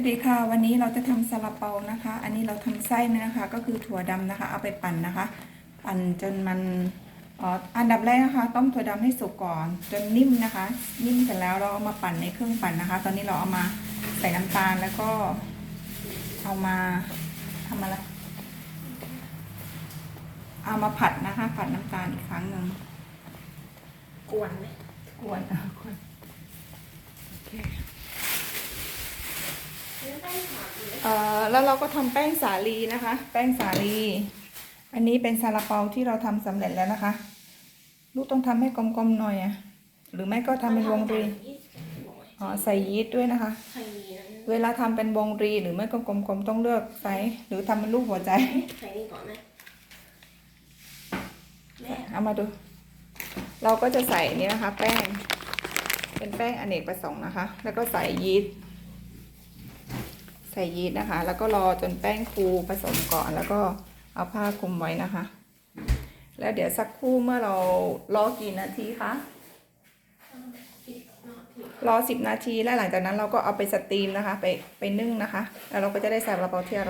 วัสดีค่ะ วันนี้เราจะทำซาลาเปานะคะ อันนี้เราทำไส้เนี่ยนะคะ ก็คือถั่วดำนะคะ เอาไปปั่นนะคะ ปั่นจนมันอ๋ออันดับแรกนะคะ ต้มถั่วดำให้สุกก่อน จนนิ่มนะคะ นิ่มเสร็จแล้วเราเอามาปั่นในเครื่องปั่นนะคะ ตอนนี้เราเอามาใส่น้ำตาลแล้วก็เอามาทำอะไรเอามาผัดนะคะ ผัดน้ำตาลอีกครั้งหนึ่งกวนไหมกวนอะกวนโอเค แล้วได้ถาม เอ่อแล้วเราก็ทำแป้งสาลีนะคะ แป้งสาลี อันนี้เป็นซาลาเปาที่เราทำสำเร็จแล้วนะคะ ลูกต้องทำให้กลมๆหน่อยอะหรือไม่ก็ทำเป็นวงรีอ๋อใส่ยีสต์ด้วยนะคะ เวลาทำเป็นวงรีหรือไม่ก็กลมๆต้องเลือกไซส์หรือทำเป็นรูปหัวใจใครนี่ก่อนไหมเอามาดู เราก็จะใส่นี่นะคะ แป้ง เป็นแป้งอเนกประสงค์นะคะ แล้วก็ใส่ยีสต์ ส่ยีสต์นะคะ แล้วก็รอจนแป้งฟูผสมก่อนแล้วก็เอาผ้าคลุมไว้นะคะ แล้วเดี๋ยวสักครู่เมื่อเรารอกี่นาทีคะรอสิบนาทีแล้วหลังจากนั้นเราก็เอาไปสตรีมนะคะ ไปไปนึ่งนะคะ แล้วเราก็จะได้ซาลาเปาที่อร่อย